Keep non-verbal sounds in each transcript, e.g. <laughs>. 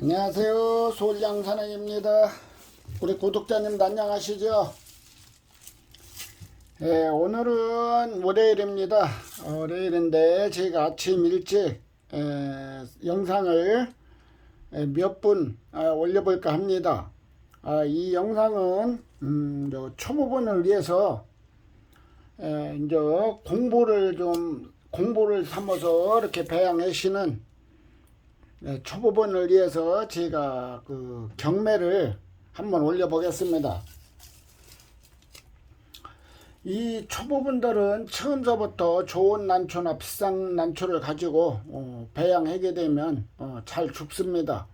안녕하세요. 솔양사랑입니다. 우리 구독자님도 안녕하시죠? 예, 오늘은 월요일입니다. 어, 월요일인데 제가 아침 일찍 에, 영상을 몇분 올려볼까 합니다. 아, 이 영상은 음, 저 초보분을 위해서 에, 이제 공부를 좀 공부를 삼아서 이렇게 배양하시는 네, 초보분을 위해서 제가 그 경매를 한번 올려보겠습니다. 이 초보분들은 처음서부터 좋은 난초나 비싼 난초를 가지고 어, 배양하게 되면 어, 잘 죽습니다.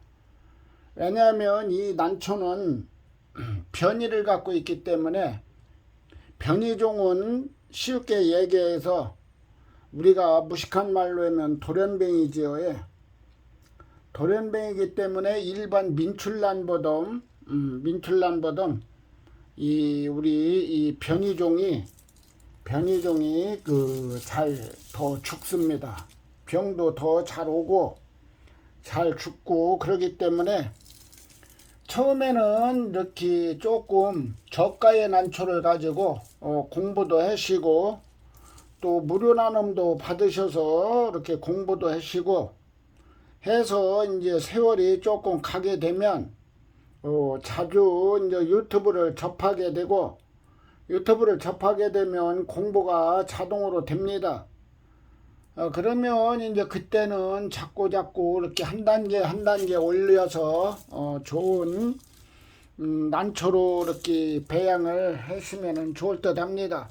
왜냐하면 이 난초는 <clears throat> 변이를 갖고 있기 때문에 변이종은 쉽게 얘기해서 우리가 무식한 말로 하면 돌연뱅이지요. 예. 돌연뱅이기 때문에 일반 민출란보다 음, 민출란보다 이 우리 이 변이종이 변이종이 그 잘 더 죽습니다. 병도 더 잘 오고 잘 죽고 그러기 때문에 처음에는 이렇게 조금 저가의 난초를 가지고 어, 공부도 하시고 또 무료 나눔도 받으셔서 이렇게 공부도 하시고 해서 이제 세월이 조금 가게 되면 어, 자주 이제 유튜브를 접하게 되고 유튜브를 접하게 되면 공부가 자동으로 됩니다. 어, 그러면 이제 그때는 자꾸 자꾸 이렇게 한 단계 한 단계 올려서 어, 좋은 음, 난초로 이렇게 배양을 하시면 좋을 듯 합니다.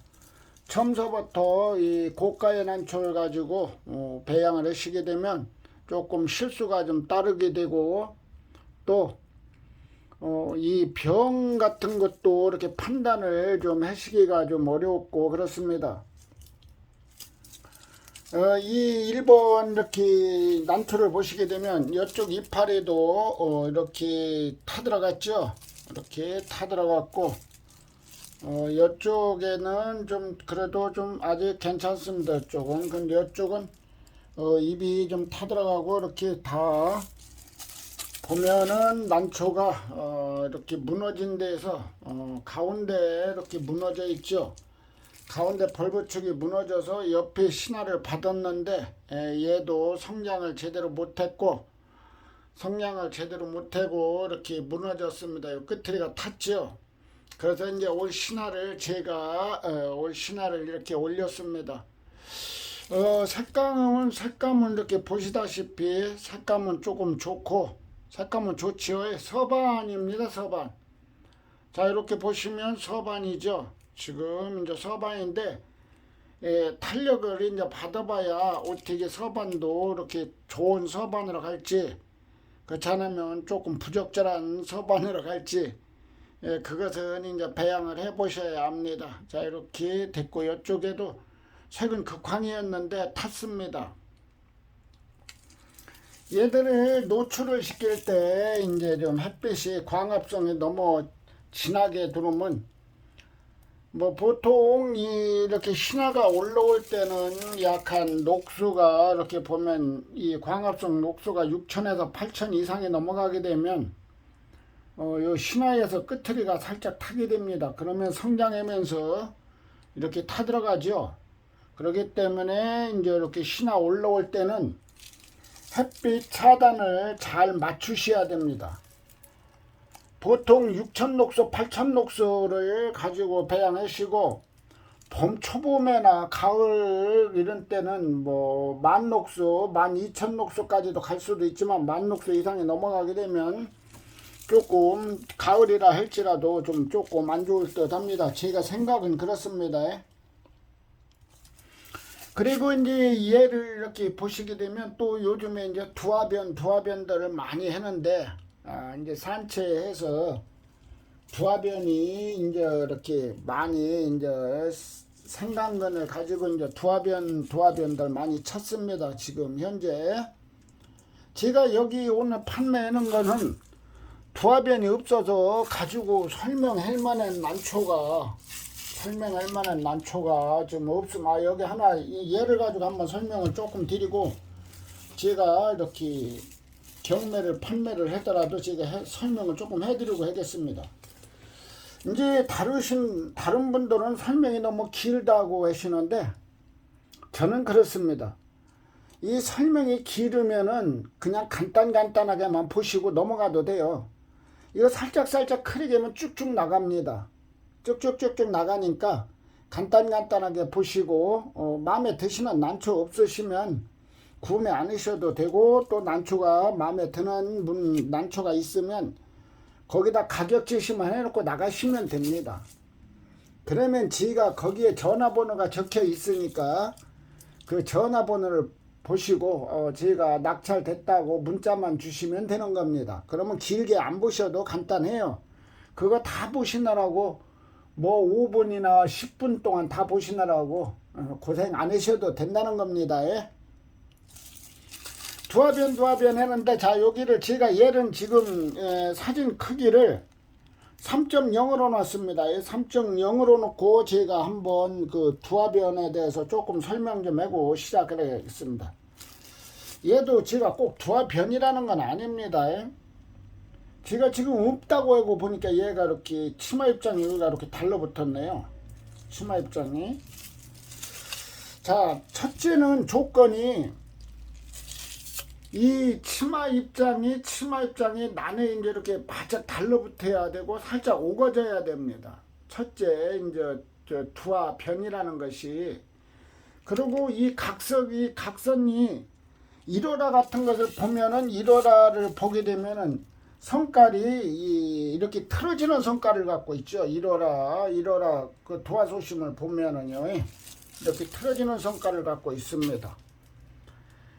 처음서부터 이 고가의 난초를 가지고 어, 배양을 하시게 되면 조금 실수가 좀 따르게 되고 또 어, 이 병 같은 것도 이렇게 판단을 좀 하시기가 좀 어렵고 그렇습니다. 어, 이 1번 이렇게 난초를 보시게 되면 이쪽 이파리도 어, 이렇게 타들어갔죠. 이렇게 타들어갔고 어, 이쪽에는 좀 그래도 좀 아직 괜찮습니다. 이쪽은 근데 이쪽은 어, 입이 좀 타들어가고 이렇게 다 보면은 난초가 어, 이렇게 무너진 데에서 어, 가운데 이렇게 무너져 있죠. 가운데 벌브축이 무너져서 옆에 신화를 받았는데 에, 얘도 성장을 제대로 못했고 성장을 제대로 못하고 이렇게 무너졌습니다. 이 끝트리가 탔죠. 그래서 이제 올 신화를 제가 어, 올 신화를 이렇게 올렸습니다. 어, 색감은 색감은 이렇게 보시다시피 색감은 조금 좋고 색감은 좋지요. 서반입니다. 서반. 자 이렇게 보시면 서반이죠. 지금 이제 서반인데 예, 탄력을 이제 받아봐야 어떻게 서반도 이렇게 좋은 서반으로 갈지 그렇지 않으면 조금 부적절한 서반으로 갈지 예, 그것은 이제 배양을 해 보셔야 합니다. 자 이렇게 됐고 이쪽에도 색은 극황이었는데 탔습니다. 얘들을 노출을 시킬 때 이제 좀 햇빛이 광합성이 너무 진하게 들어오면 뭐 보통 이렇게 신화가 올라올 때는 약한 녹수가 이렇게 보면 이 광합성 녹수가 6천에서 8천 이상이 넘어가게 되면 어, 요 신화에서 끝트리가 살짝 타게 됩니다. 그러면 성장하면서 이렇게 타들어가죠. 그렇기 때문에 이제 이렇게 신화 올라올 때는 햇빛 차단을 잘 맞추셔야 됩니다. 보통 6천 녹소, 8천 녹소를 가지고 배양하시고 봄 초봄에나 가을 이런 때는 뭐 만 녹소, 만 2천 녹소까지도 갈 수도 있지만 만 녹소 이상이 넘어가게 되면 조금 가을이라 할지라도 좀 조금 안 좋을 듯 합니다. 제가 생각은 그렇습니다. 그리고 이제 얘를 이렇게 보시게 되면 또 요즘에 이제 두화변, 두화변들을 많이 하는데, 아, 이제 산채해서 두화변이 이제 이렇게 많이 이제 생강근을 가지고 이제 두화변, 두화변들 많이 쳤습니다. 지금 현재. 제가 여기 오늘 판매하는 거는 두화변이 없어서 가지고 설명할 만한 난초가 설명할 만한 난초가 좀 없음. 아, 여기 하나, 이 얘를 가지고 한번 설명을 조금 드리고, 제가 이렇게 경매를 판매를 하더라도 제가 해- 설명을 조금 해드리고 하겠습니다. 이제 다루신 다른 분들은 설명이 너무 길다고 하시는데 저는 그렇습니다. 이 설명이 길으면은 그냥 간단 간단하게만 보시고 넘어가도 돼요. 이거 살짝 살짝 크게 하면 쭉쭉 나갑니다. 쭉쭉쭉쭉 나가니까 간단간단하게 보시고 어, 마음에 드시는 난초 없으시면 구매 안 하셔도 되고 또 난초가 마음에 드는 분 난초가 있으면 거기다 가격 지시만 해놓고 나가시면 됩니다. 그러면 지가 거기에 전화번호가 적혀 있으니까 그 전화번호를 보시고 어, 저희가 낙찰됐다고 문자만 주시면 되는 겁니다. 그러면 길게 안 보셔도 간단해요. 그거 다 보시느라고 뭐 5분이나 10분 동안 다 보시느라고 어, 고생 안 하셔도 된다는 겁니다. 예? 두화변 두화변 했는데 자 여기를 제가 얘는 지금 에, 사진 크기를 3.0으로 놨습니다. 3.0으로 놓고 제가 한번 그 두화변에 대해서 조금 설명 좀 하고 시작을 하겠습니다. 얘도 제가 꼭 두화변이라는 건 아닙니다. 예? 제가 지금 없다고 하고 보니까 얘가 이렇게 치마 입장이 여기가 이렇게 달라붙었네요. 치마 입장이. 자, 첫째는 조건이 이 치마 입장이 치마 입장이 난에 이제 이렇게 바짝 달라붙어야 되고 살짝 오거져야 됩니다. 첫째 이제 저 두화 변이라는 것이 그리고 이 각석이 각선이 일어라 같은 것을 보면은 일어라를 보게 되면은 성깔이 이 이렇게 틀어지는 성깔을 갖고 있죠. 일어라 일어라 그 도화소심을 보면은요 이렇게 틀어지는 성깔을 갖고 있습니다.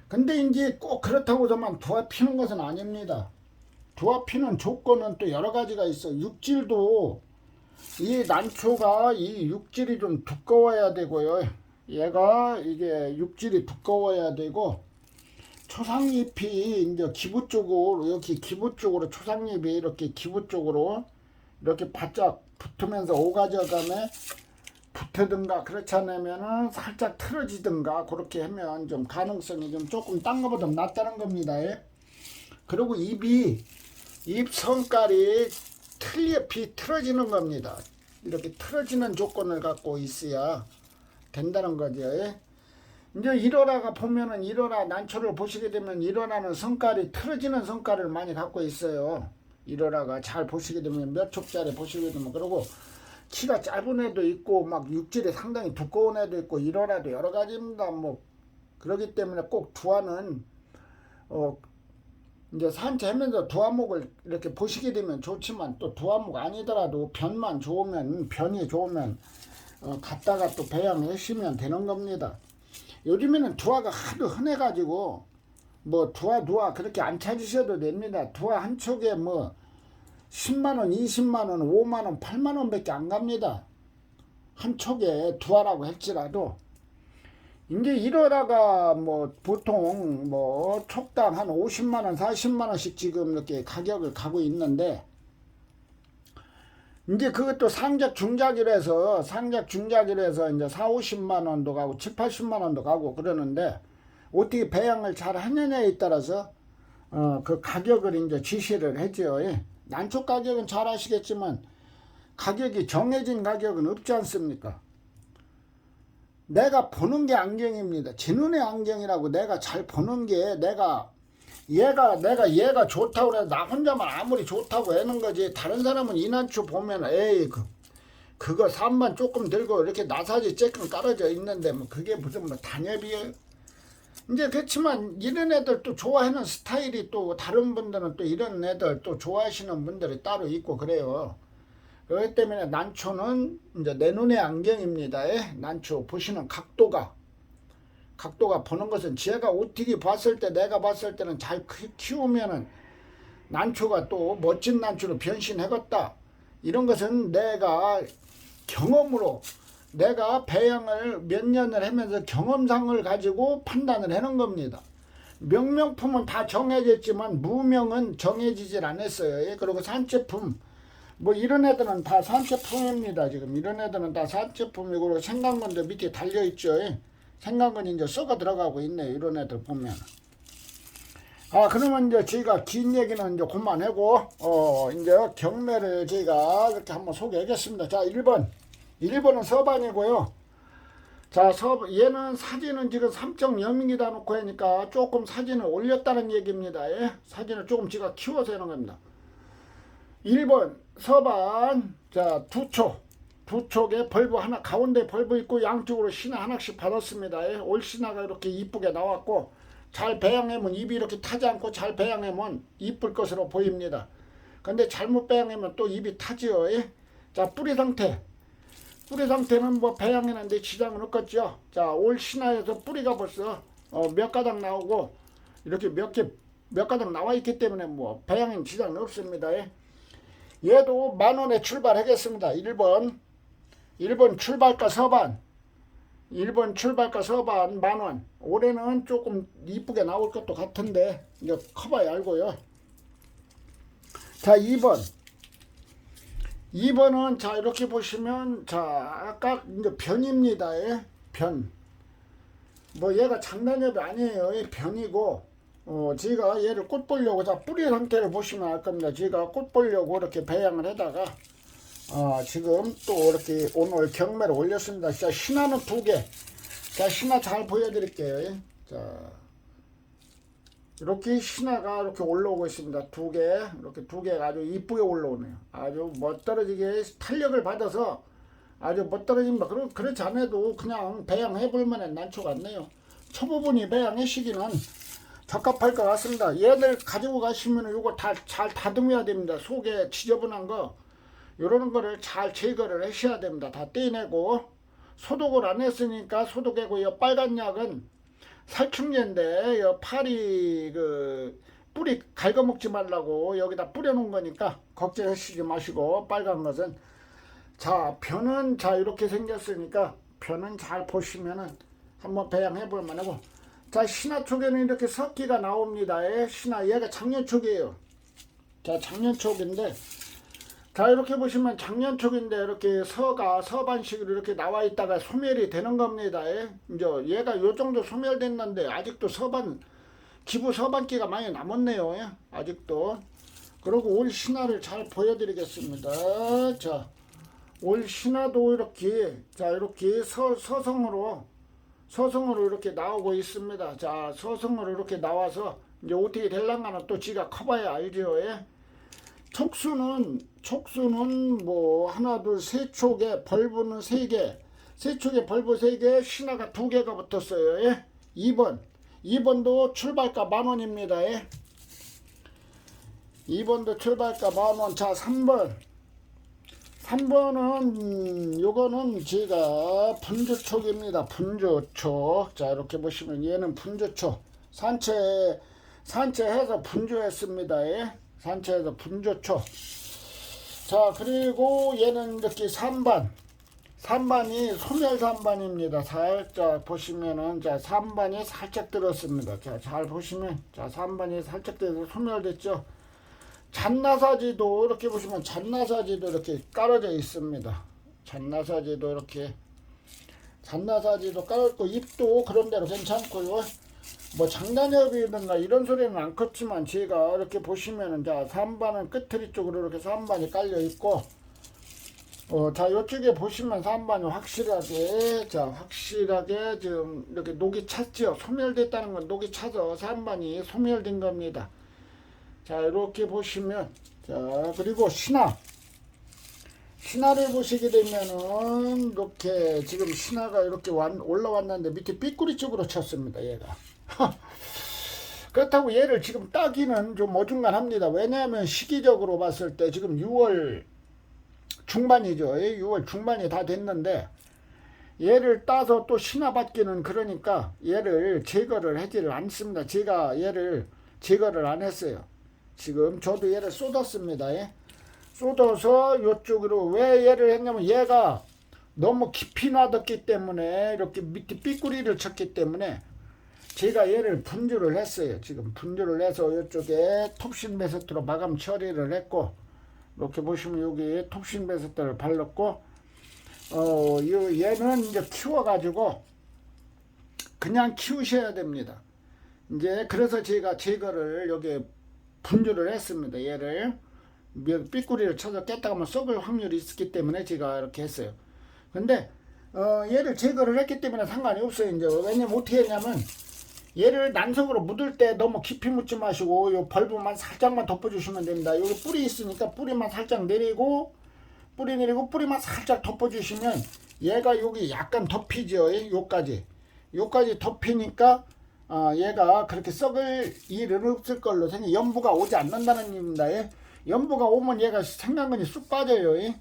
근데 이제 꼭 그렇다고서만 두화 피는 것은 아닙니다. 두화 피는 조건은 또 여러 가지가 있어. 육질도 이 난초가 이 육질이 좀 두꺼워야 되고요. 얘가 이게 육질이 두꺼워야 되고 초상잎이 이제 기부 쪽으로 이렇게 기부 쪽으로 초상잎이 이렇게 기부 쪽으로 이렇게 바짝 붙으면서 오가져감에 붙으든가 그렇지 않으면은 살짝 틀어지든가 그렇게 하면 좀 가능성이 좀 조금 딴 것보다 낫다는 겁니다. 예. 그리고 입이 입 성깔이 틀려 비 틀어지는 겁니다. 이렇게 틀어지는 조건을 갖고 있어야 된다는 거죠. 예. 이제 일어라가 보면은 일어라 난초를 보시게 되면 일어라는 성깔이 틀어지는 성깔을 많이 갖고 있어요. 일어라가 잘 보시게 되면 몇 촉짜리 보시게 되면 그러고 키가 짧은 애도 있고 막 육질이 상당히 두꺼운 애도 있고 일어라도 여러 가지입니다. 뭐 그러기 때문에 꼭 두화는 어 이제 산책하면서 두화목을 이렇게 보시게 되면 좋지만 또 두화목 아니더라도 변만 좋으면 변이 좋으면 어 갖다가 또 배양하시면 되는 겁니다. 요즘에는 두화가 하도 흔해가지고 뭐 두화 두화 그렇게 안 찾으셔도 됩니다. 두화 한 촉에 뭐 10만원, 20만원, 5만원, 8만원 밖에 안 갑니다. 한 촉에 두화라고 할지라도 이제 이러다가 뭐 보통 뭐 촉당 한 50만원, 40만원씩 지금 이렇게 가격을 가고 있는데 이제 그것도 상작 중작이라서 상작 중작이라서 이제 4, 50만 원도 가고 7, 80만 원도 가고 그러는데 어떻게 배양을 잘 하느냐에 따라서 어 그 가격을 이제 지시를. 예. 난초 가격은 잘 아시겠지만 가격이 정해진 가격은 없지 않습니까? 내가 보는 게 안경입니다. 제 눈의 안경이라고 내가 잘 보는 게 내가 얘가 내가 얘가 좋다고 그래 나 혼자만 아무리 좋다고 하는 거지 다른 사람은 이난초 보면 에이 그 그거 3만 조금 들고 이렇게 나사지 쬐끔 깔아져 있는데 뭐 그게 무슨 뭐 단협이에요 이제 그렇지만 이런 애들 또 좋아하는 스타일이 또 다른 분들은 또 이런 애들 또 좋아하시는 분들이 따로 있고 그래요. 그렇기 때문에 난초는 이제 내 눈의 안경입니다. 예? 난초 보시는 각도가 각도가 보는 것은 제가 어떻게 봤을 때 내가 봤을 때는 잘 키- 키우면은 난초가 또 멋진 난초로 변신해갔다 이런 것은 내가 경험으로 내가 배양을 몇 년을 하면서 경험상을 가지고 판단을 하는 겁니다. 명명품은 다 정해졌지만 무명은 정해지질 않았어요. 예, 그리고 산제품 뭐 이런 애들은 다 산제품입니다. 지금 이런 애들은 다 산제품이고 생강건도 밑에 달려 있죠. 예. 생강건이 이제 썩어 들어가고 있네요. 이런 애들 보면. 아 그러면 이제 저희가 긴 얘기는 이제 그만하고 어 이제 경매를 저희가 이렇게 한번 소개하겠습니다. 자 1번 1번은 서반이고요. 자 서, 얘는 사진은 지금 3.0이다 놓고 하니까 조금 사진을 올렸다는 얘기입니다. 예? 사진을 조금 제가 키워서 하는 겁니다. 1번 서반 자 두촉 두 촉에 벌브 하나 가운데 벌브 있고 양쪽으로 신화 하나씩 받았습니다. 예? 올 신화가 이렇게 이쁘게 나왔고 잘 배양하면 입이 이렇게 타지 않고 잘 배양하면 이쁠 것으로 보입니다. 근데 잘못 배양하면 또 입이 타지요. 예? 자 뿌리 상태 뿌리 상태는 뭐 배양했는데 지장은 없겠죠. 자올 신화에서 뿌리가 벌써 어, 몇 가닥 나오고 이렇게 몇 개 몇 가닥 나와 있기 때문에 뭐 배양엔 지장은 없습니다. 예? 얘도 만 원에 출발하겠습니다. 1번 1번 출발가 서반 1번 출발가 서반 만원. 올해는 조금 이쁘게 나올 것도 같은데 이제 커봐야 알고요. 자 2번. 2번은 자 이렇게 보시면 자 아까 이제 변입니다. 예? 변뭐 얘가 장난엽이 아니에요. 예, 변이고 어 제가 얘를 꽃 보려고 자 뿌리 상태를 보시면 알 겁니다. 제가 꽃 보려고 이렇게 배양을 해다가 어, 지금 또 이렇게 오늘 경매를 올렸습니다. 자, 신화는 두 개. 자, 신화 잘 보여드릴게요. 자, 이렇게 신화가 이렇게 올라오고 있습니다. 두 개. 이렇게 두 개가 아주 이쁘게 올라오네요. 아주 멋떨어지게 탄력을 받아서 아주 멋떨어집니다. 그럼 그렇지 않아도 그냥 배양해볼 만한 난초 같네요. 초보분이 배양해 시기는 적합할 것 같습니다. 얘들 가지고 가시면 이거 다 잘 다듬어야 됩니다. 속에 지저분한 거. 이런 거를 잘 제거를 하셔야 됩니다. 다 떼내고 소독을 안 했으니까 소독하고 이 빨간 약은 살충제인데 이 파리 그 뿌리 갉아먹지 말라고 여기다 뿌려놓은 거니까 걱정하시지 마시고 빨간 것은 자 변은 자 이렇게 생겼으니까 변은 잘 보시면은 한번 배양해 볼 만하고 자 신화 쪽에는 이렇게 석기가 나옵니다. 예, 신화 얘가 작년 쪽이에요. 자 작년 쪽인데 자 이렇게 보시면 작년 초인데 이렇게 서가 서반식으로 이렇게 나와 있다가 소멸이 되는 겁니다. 예? 이제 얘가 요 정도 소멸됐는데 아직도 서반 기부 서반기가 많이 남았네요. 예? 아직도 그리고 올 신화를 잘 보여드리겠습니다. 자, 올 신화도 이렇게 자 이렇게 서, 서성으로 서성으로 이렇게 나오고 있습니다. 자 서성으로 이렇게 나와서 이제 어떻게 될랑가는 또 지가 커봐야 알죠. 예? 촉수는 촉수는 뭐 하나 둘세 촉에 벌브는 세 개, 세 촉에 벌브 세 개, 신화가 두 개가 붙었어요. 예? 2번, 2번도 출발가 만 원입니다. 예? 2번도 출발가 만 원. 자, 3번. 3번은 요거는 제가 분주촉입니다. 분주촉. 자, 이렇게 보시면 얘는 분주촉. 산채 산채해서 분주했습니다. 예? 산채에서 분조초. 자, 그리고 얘는 이렇게 3반. 3반이 소멸 3반입니다. 살짝 보시면은, 자, 3반이 살짝 들었습니다. 자, 잘 보시면, 자, 3반이 살짝 들어서 소멸됐죠. 잔나사지도 이렇게 보시면 잔나사지도 이렇게 깔아져 있습니다. 잔나사지도 이렇게 잔나사지도 깔았고 잎도 그런 대로 괜찮고요. 뭐 장단엽이든가 이런 소리는 안 컸지만 제가 이렇게 보시면은 자 3반은 끝트리 쪽으로 이렇게 3반이 깔려 있고 어, 자 이쪽에 보시면 3반이 확실하게 자 확실하게 지금 이렇게 녹이 찼죠 소멸됐다는 건 녹이 차서 3반이 소멸된 겁니다. 자 이렇게 보시면 자 그리고 신화. 신화를 보시게 되면은 이렇게 지금 신화가 이렇게 올라왔는데 밑에 삐꾸리 쪽으로 쳤습니다 얘가 <laughs> 그렇다고 얘를 지금 따기는 좀 어중간합니다. 왜냐하면 시기적으로 봤을 때 지금 6월 중반이죠. 6월 중반이 다 됐는데 얘를 따서 또 신화받기는 그러니까 얘를 제거를 하지를 않습니다. 제가 얘를 제거를 안 했어요. 지금 저도 얘를 쏟았습니다. 예? 쏟아서 이쪽으로 왜 얘를 했냐면 얘가 너무 깊이 놔뒀기 때문에 이렇게 밑에 삐꾸리를 쳤기 때문에 제가 얘를 분주를 했어요. 지금 분주를 해서 이쪽에 톱신 베스트로 마감 처리를 했고 이렇게 보시면 여기 톱신 베스트를 발랐고 어 얘는 이제 키워가지고 그냥 키우셔야 됩니다. 이제 그래서 제가 제거를 여기 분류를 했습니다. 얘를 몇 삐꾸리를 쳐서 깼다가 썩을 확률이 있기 때문에 제가 이렇게 했어요. 근데 어, 얘를 제거를 했기 때문에 상관이 없어요. 이제 왜냐면 어떻게 했냐면 얘를 난석으로 묻을 때 너무 깊이 묻지 마시고 요 벌브만 살짝만 덮어주시면 됩니다. 여기 뿌리 있으니까 뿌리만 살짝 내리고 뿌리 내리고 뿌리만 살짝 덮어주시면 얘가 여기 약간 덮이죠. 요까지 요까지 덮이니까 어, 얘가 그렇게 썩을 일은 없을 걸로 생각 연부가 오지 않는다는 얘기입니다. 예? 연부가 오면 얘가 생강근이 쑥 빠져요. 예?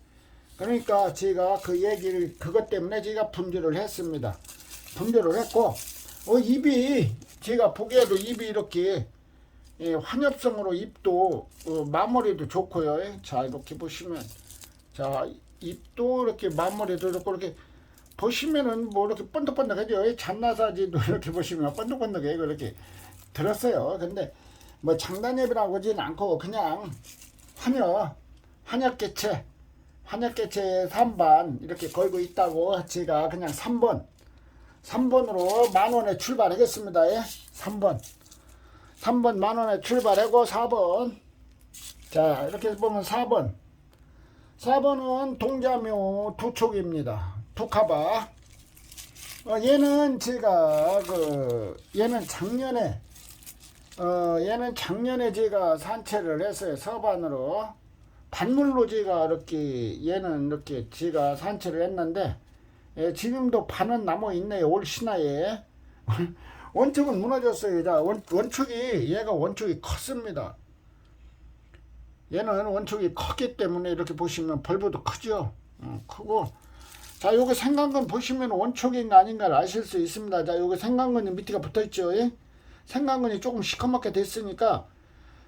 그러니까 제가 그 얘기를 그것 때문에 제가 분류를 했습니다. 분류를 했고 어, 입이 제가 보기에도 입이 이렇게 예, 환엽성으로 입도 어, 마무리도 좋고요. 예? 자 이렇게 보시면 자 입도 이렇게 마무리도 좋고 이렇게 보시면은 뭐 이렇게 번덕번덕하죠. 이 잔나사지도 <laughs> 이렇게 보시면 번덕번덕해 이렇게 들었어요. 근데 뭐 장단엽이라고 하진 않고 그냥 한여 한약개체 한약개체 3반 이렇게 걸고 있다고 제가 그냥 3번 3번으로 만원에 출발하겠습니다. 예? 3번 3번 만원에 출발하고 4번 자 이렇게 보면 4번 4번은 동자묘 두 촉입니다. 두 카바. 어, 얘는 제가 그 얘는 작년에 어 얘는 작년에 제가 산채를 했어요 서반으로 반물로 제가 이렇게 얘는 이렇게 제가 산채를 했는데 예, 지금도 반은 남아 있네요 올 신화에. <laughs> 원축은 무너졌어요 자 원, 원축이 얘가 원축이 컸습니다. 얘는 원축이 컸기 때문에 이렇게 보시면 벌브도 크죠? 어, 크고. 자 요거 생강근 보시면 원축인가 아닌가를 아실 수 있습니다. 자 요거 생강근이 밑에가 붙어있죠 예? 생강근이 조금 시커멓게 됐으니까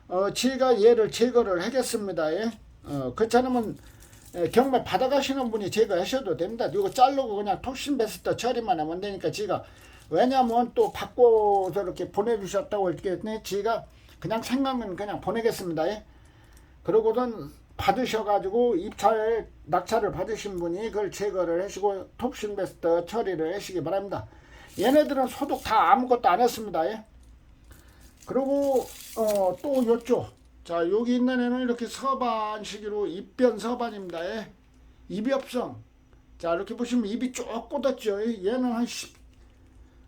어, 제가 얘를 제거를 하겠습니다 예? 어, 그렇지 않으면 예, 경매 받아가시는 분이 제거하셔도 됩니다 이거 자르고 그냥 톡신 베스트 처리만 하면 되니까 제가 왜냐면 또 바꿔서 이렇게 보내주셨다고 했겠네 제가 그냥 생강근 그냥 보내겠습니다 예? 그러고선 받으셔가지고 입찰 낙찰을 받으신 분이 그걸 제거를 하시고 톱신 베스트 처리를 하시기 바랍니다. 얘네들은 소독 다 아무것도 안 했습니다. 예? 그리고 어, 또 요쪽 자 여기 있는 애는 이렇게 서반식으로 입변 서반입니다. 예? 입엽성 자 이렇게 보시면 입이 쭉 꽂았죠. 예? 얘는 한 10,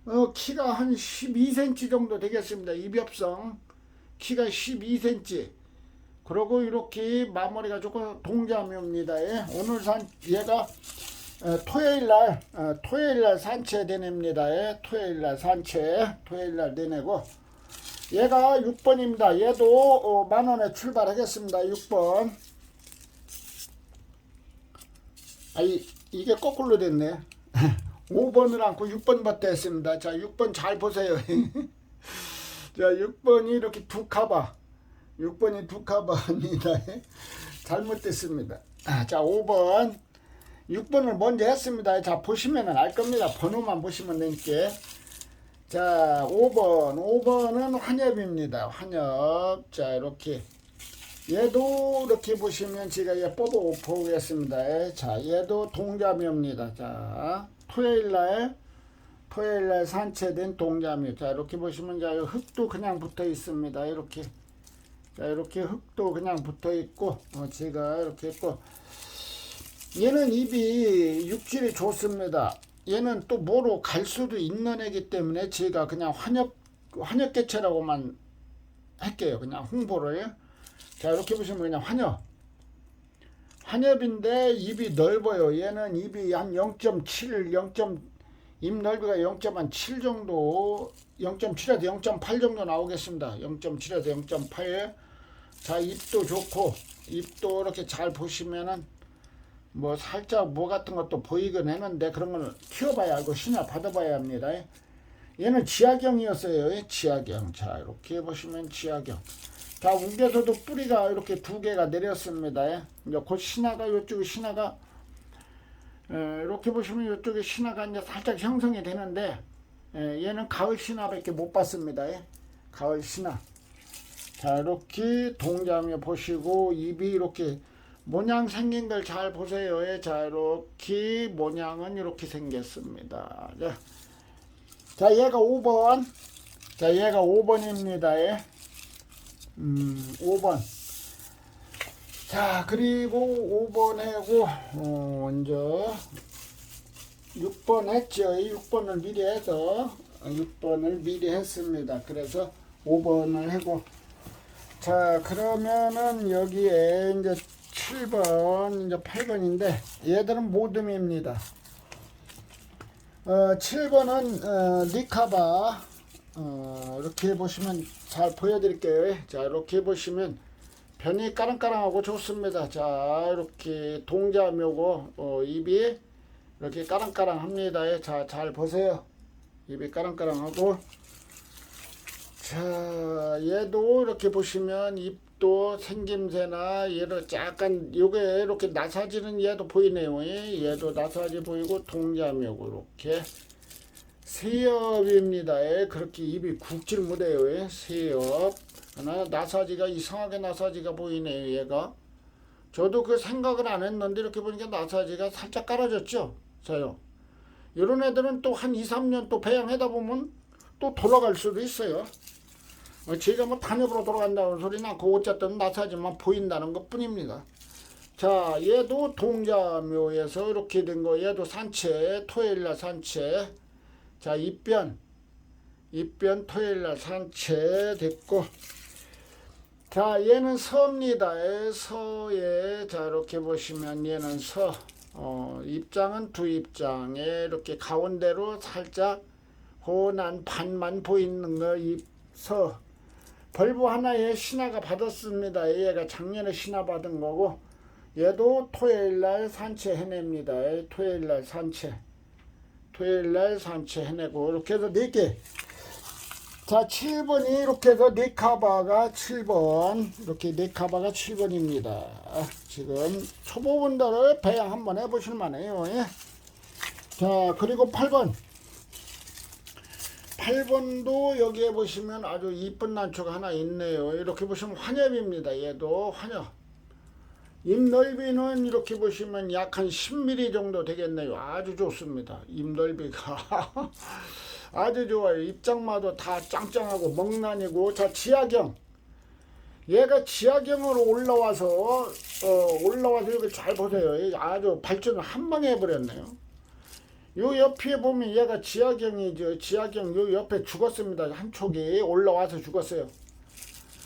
어, 키가 한 12cm 정도 되겠습니다. 입엽성 키가 12cm 그리고 이렇게 마무리가 조금 동자묘입니다. 예. 오늘 산 얘가 어, 토요일 날 어, 토요일 날 산채 되냅니다. 예. 토요일 날 산채 토요일 날 되내고 얘가 6번입니다. 얘도 어, 만원에 출발하겠습니다. 6번 아이 이게 거꾸로 됐네. <laughs> 5번을 안고 6번부터 했습니다. 자 6번 잘 보세요. <laughs> 자 6번이 이렇게 두 카바 6번이 두 카바입니다. <laughs> 잘못됐습니다. 아, 자, 5번. 6번을 먼저 했습니다. 자, 보시면 알 겁니다. 번호만 보시면 되니까. 자, 5번. 5번은 환엽입니다. 환엽. 자, 이렇게. 얘도 이렇게 보시면 제가 얘 뽑아 보겠습니다. 자, 얘도 동자묘입니다. 자, 토요일 날, 토요일 날 산채된 동자묘. 자, 이렇게 보시면 자, 흙도 그냥 붙어 있습니다. 이렇게. 자 이렇게 흙도 그냥 붙어 있고 어, 제가 이렇게 했고 얘는 입이 육질이 좋습니다 얘는 또 뭐로 갈 수도 있는 애기 때문에 제가 그냥 환엽 환엽 개체라고만 할게요. 그냥 홍보를. 자 이렇게 보시면 그냥 환엽. 환엽인데 입이 넓어요. 얘는 입이 한 0.7 0. 입 넓이가 0.7 정도 0.7에서 0.8 정도 나오겠습니다. 0.7에서 0.8 자 입도 좋고 입도 이렇게 잘 보시면은 뭐 살짝 뭐 같은 것도 보이긴 했는데 그런 걸 키워봐야 알고 신화 받아봐야 합니다. 얘는 지하경이었어요. 지하경. 자 이렇게 보시면 지하경. 자 우겨서도 뿌리가 이렇게 두 개가 내렸습니다. 이제 곧 신화가 이쪽에 신화가 에, 이렇게 보시면 이쪽에 신화가 이제 살짝 형성이 되는데 에, 얘는 가을 신화밖에 못 봤습니다. 예. 가을 신화. 자 이렇게 동자며 보시고 입이 이렇게 모양 생긴 걸 잘 보세요. 예, 자 이렇게 모양은 이렇게 생겼습니다. 자, 자 얘가 5번 자, 얘가 5번입니다. 예. 음, 5번. 자, 그리고 5번 하고, 어, 먼저, 6번 했죠. 6번을 미리 해서, 6번을 미리 했습니다. 그래서 5번을 하고, 자, 그러면은 여기에 이제 7번, 이제 8번인데, 얘들은 모듬입니다. 어, 7번은, 어, 니카바, 어, 이렇게 보시면 잘 보여드릴게요. 자, 이렇게 보시면 변이 까랑까랑하고 좋습니다. 자, 이렇게 동자묘고, 어, 입이 이렇게 까랑까랑합니다. 자, 잘 보세요. 입이 까랑까랑하고, 자, 얘도 이렇게 보시면 입 도 생김새나 얘를 약간 요게 이렇게 나사지는 얘도 보이네요. 예, 얘도 나사지 보이고 동자묘고 이렇게 세엽입니다. 예, 그렇게 입이 못해요. 예, 세엽. 하나 나사지가 이상하게 나사지가 보이네요. 얘가. 저도 그 생각을 안 했는데 이렇게 보니까 나사지가 살짝 깔아졌죠. 저요. 이런 애들은 또 한 2, 3년 또 배양하다 보면 또 돌아갈 수도 있어요. 어, 제가 뭐 단엽으로 돌아간다는 소리나 그 어쨌든 나사지만 보인다는 것 뿐입니다. 자, 얘도 동자묘에서 이렇게 된 거, 얘도 산채, 토요일날 산채. 자, 입변. 입변 토요일날 산채 됐고. 자, 얘는 서입니다. 예, 서에, 자, 이렇게 보시면 얘는 서. 어, 입장은 두 입장에 이렇게 가운데로 살짝 혼한 반만 보이는 거, 입, 서. 벌브 하나에 신화가 받았습니다. 얘가 작년에 신화 받은 거고, 얘도 토요일날 산채 해냅니다. 예, 토요일날 산채. 토요일날 산채 해내고 이렇게 해서 4개 자 7번이 이렇게 해서 네카바가 7번 이렇게 네카바가 7번입니다 지금 초보 분들을 배양 한번 해보실 만해요 예? 자 그리고 8번 8번도 여기에 보시면 아주 이쁜 난초가 하나 있네요 이렇게 보시면 환엽입니다 얘도 환엽 입 넓이는 이렇게 보시면 약 한 10mm 정도 되겠네요. 아주 좋습니다. 입 넓이가 <laughs> 아주 좋아요. 입장마도 다 짱짱하고 먹난이고 자 지하경 얘가 지하경으로 올라와서 어, 올라와서 이렇게 잘 보세요. 아주 발전을 한 방에 해버렸네요. 요 옆에 보면 얘가 지하경이죠. 지하경 요 옆에 죽었습니다. 한 촉이 올라와서 죽었어요.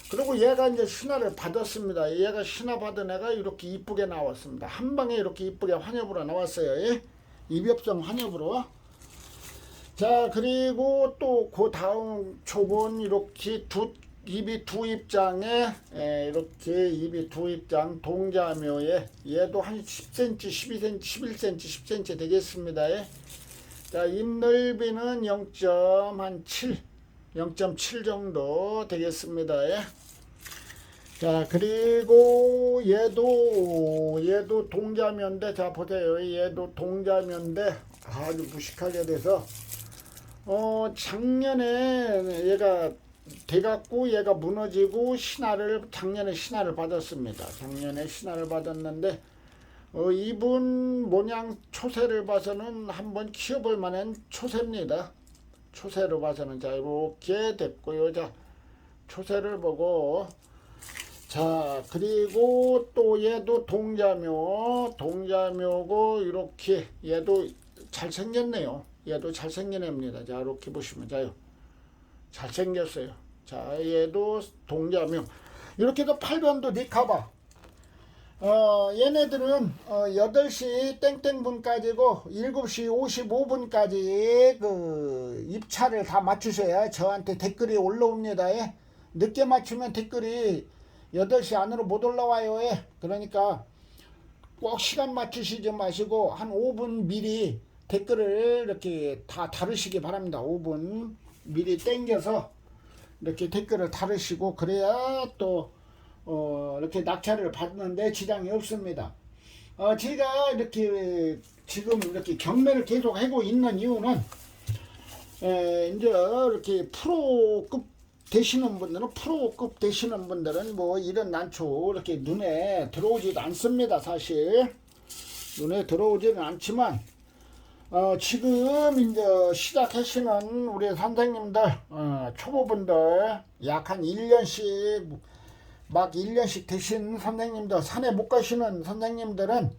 그리고 얘가 이제 신화를 받았습니다. 얘가 신화 받은 애가 이렇게 이쁘게 나왔습니다. 한 방에 이렇게 이쁘게 환엽으로 나왔어요. 예? 입엽성 환엽으로. 자, 그리고 또 그 다음 촉은 이렇게 두 입이 두 입장에 에, 이렇게 입이 두 입장 동자묘에 얘도 한 10cm, 12cm, 11cm, 10cm 되겠습니다. 예? 자, 입 넓이는 0.7 0.7 정도 되겠습니다. 예. 자 그리고 얘도 얘도 동자면대 자 보세요 얘도 동자면대 아주 무식하게 돼서 어 작년에 얘가 돼갖고 얘가 무너지고 신화를 작년에 신화를 받았습니다 작년에 신화를 받았는데 어 이분 모양 초세를 봐서는 한번 키워볼 만한 초세입니다. 초세로 봐서는 자 이렇게 됐고요. 자 초세를 보고 자 그리고 또 얘도 동자묘 동자묘고 이렇게 얘도 잘생겼네요. 얘도 잘생긴 애입니다. 자 이렇게 보시면 자요. 잘생겼어요. 자 얘도 동자묘. 이렇게 해서 8번도 니카바 어, 얘네들은 어, 8시 땡땡분까지고 7시 55분까지 그 입차를 다 맞추셔야 저한테 댓글이 올라옵니다. 예. 늦게 맞추면 댓글이 8시 안으로 못 올라와요. 예. 그러니까 꼭 시간 맞추시지 마시고 한 5분 미리 댓글을 이렇게 다 다루시기 바랍니다. 5분 미리 땡겨서 이렇게 댓글을 다루시고 그래야 또 어, 이렇게 낙찰을 받는데 지장이 없습니다. 어, 제가 이렇게 지금 이렇게 경매를 계속 하고 있는 이유는 에, 이제 이렇게 프로급 되시는 분들은 프로급 되시는 분들은 뭐 이런 난초 이렇게 눈에 들어오지도 않습니다. 사실 눈에 들어오지는 않지만 어, 지금 이제 시작하시는 우리 선생님들, 어, 초보분들, 약 한 1년씩, 막 1년씩 되신 선생님들, 산에 못 가시는 선생님들은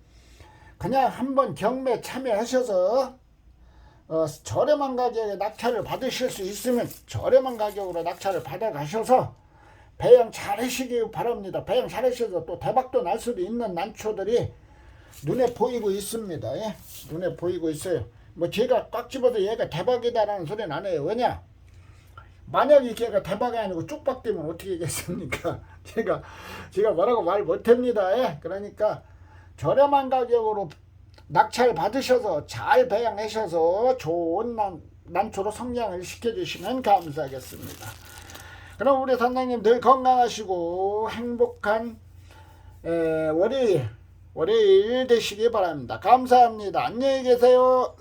그냥 한번 경매 참여하셔서 어, 저렴한 가격에 낙찰을 받으실 수 있으면 저렴한 가격으로 낙찰을 받아 가셔서 배양 잘 하시기 바랍니다. 배양 잘 하셔서 또 대박도 날 수도 있는 난초들이 눈에 보이고 있습니다. 예? 눈에 보이고 있어요. 뭐 제가 꽉 집어서 얘가 대박이다라는 소리는 안 해요. 왜냐? 만약에 걔가 대박이 아니고 쪽박 되면 어떻게 하겠습니까? <laughs> 제가 제가 뭐라고 말 못합니다. 예? 그러니까 저렴한 가격으로 낙찰 받으셔서 잘 배양하셔서 좋은 난, 난초로 성장을 시켜주시면 감사하겠습니다. 그럼 우리 선생님 늘 건강하시고 행복한 에, 월요일 월요일 되시기 바랍니다. 감사합니다. 안녕히 계세요.